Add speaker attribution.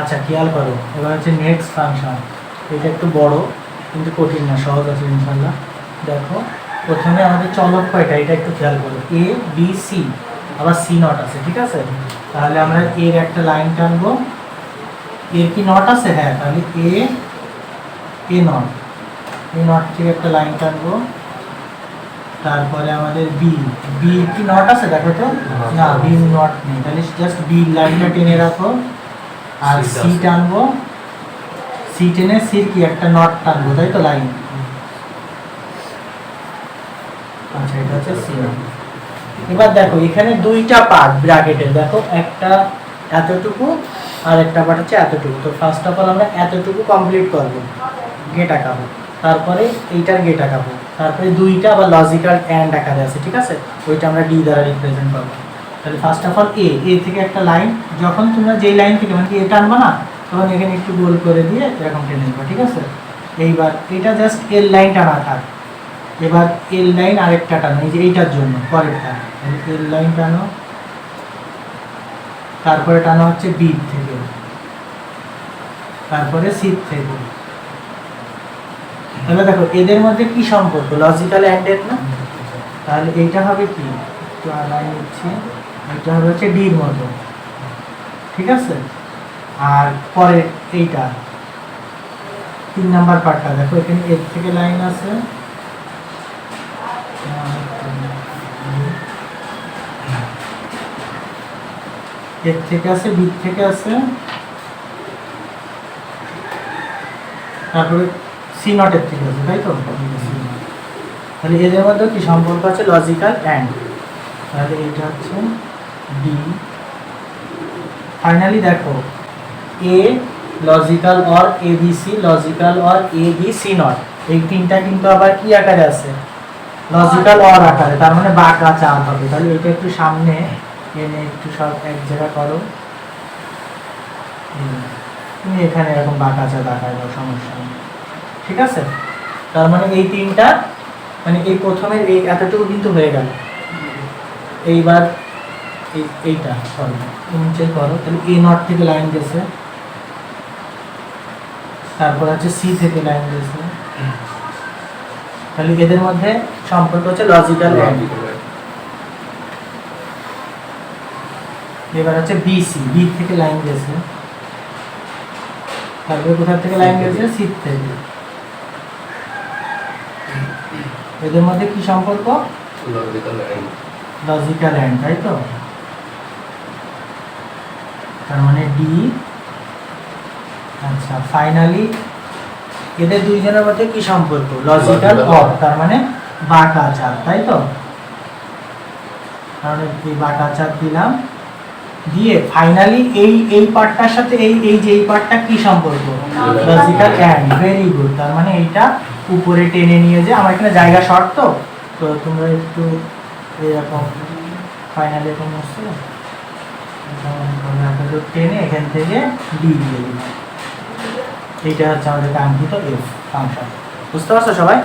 Speaker 1: আচ্ছা খেয়াল করো। এবার হচ্ছে নেক্সট ফাংশন এটা একটু বড় কিন্তু কঠিন না সহজ আছে ইনশাল্লাহ দেখো প্রথমে আমাদের চলক কয়টা? এটা একটু খেয়াল করো। এ বি সি আবার সি নট আছে ঠিক আছে? তাহলে আমরা এর একটা লাইন টানবো। এর কি নট আছে? হ্যাঁ তাহলে এ এ নট এ নট থেকে একটা লাইন টানবো। তারপরে আমাদের বি বি কি নট আছে? দেখো তো? না বি নট নেই। তাহলে জাস্ট বি লাইনটা টেনে রাখো। আর সি টানবো। সি টেনে সির কি একটা নট টানবো তাই তো লাইন আচ্ছা এটা হচ্ছে সি এবার দেখো এখানে দুইটা পার্ট ব্র্যাকেটের দেখো একটা এতটুকু আর একটা পার্ট হচ্ছে এতটুকু। তো ফার্স্ট অফ অল আমরা এতটুকু কমপ্লিট করব গেট আঁকাবো। তারপরে এইটার গেট আঁকাবো। তারপরে দুইটা আবার লজিক্যাল অ্যান্ড আকারে আছে ঠিক আছে? ওইটা আমরা ডি দ্বারা রিপ্রেজেন্ট করব। তাহলে first of all A A থেকে একটা লাইন যখন তোমরা যেই লাইন থেকে মানে কি এটা আনবা না তখন এখানে একটু গোল করে দিয়ে এরকম টেনে নেবা ঠিক আছে? এইবার এটা জাস্ট এল লাইন টানা থাক। এবার এল লাইন আরেকটা টানো এই যে এইটার জন্য পরেরটা। এল লাইন টানো। তারপরে টানো হচ্ছে বি থেকে। তারপরে সি থেকে। তাহলে দেখো এদের মধ্যে কি সম্পর্ক? লজিক্যাল অ্যান্ডের না? তাহলে এইটা হবে কি? একটু লাইন নিচ্ছি। এটা হচ্ছে ডির মতো। ঠিক আছে? আর পরে এইটা। তিন নাম্বার পার্টটা, দেখো, এখানে এর থেকে লাইন আছে। এর থেকে আছে বি থেকে আছে। তারপরে সি নটের থেকে আছে, তাই তো? তাহলে এদের মধ্যে কি সম্পর্ক আছে? Logical and. তাহলে এটা হচ্ছে ডি ফাইনালি দেখো A logical or A B C logical or A B C not এই তিনটা কিন্তু আবার কি আকারে আছে? লজিক্যাল অর আকারে, তার মানে বাঁকা চাঁদ হবে। তাহলে এটা একটু সামনে এনে একটু সব এক জায়গা করো। তুমি এখানে এরকম বাঁকা চাঁদ আঁকায় দাও, সমস্যা নেই। ঠিক আছে? তার মানে এই তিনটা মানে এই প্রথমে এই এতটুকু কিন্তু হয়ে গেল। এইবার এই- এইটা সরি নিচে করো তাহলে এ নট থেকে লাইন গেছে। তারপর আছে সি থেকে লাইন গেছে। তাহলে এদের মধ্যে সম্পর্ক হচ্ছে লজিক্যাল এবার হচ্ছে বিসি বি থেকে লাইন গেছে। তারপরে কোথা থেকে লাইন গেছে? সি থেকে। এদের মধ্যে কি সম্পর্ক? লজিক্যাল অ্যান্ড তাই তো? তার মানে ডি আচ্ছা ফাইনালি এদের দুইজনের মধ্যে কি সম্পর্ক? লজিক্যাল অর তার মানে বাঁকা চার তাই তো? কারণ এই বাঁকা চার দিলাম। দিয়ে ফাইনালি এই এই পার্টটার সাথে এই এই যে এই পার্টটা কি সম্পর্ক? লজিক্যাল অ্যান্ড ভেরি গুড তার মানে এইটা উপরে টেনে নিয়ে যে আমার এখানে জায়গা শর্ট তো তো তোমরা একটু এরকম ফাইনালি এরকম আসছে টেনে এখান থেকে ডি দিয়ে দিলাম। এইটা হচ্ছে আমাদের কাঙ্ক্ষিত এফ ফাংশন বুঝতে পারছ সবাই?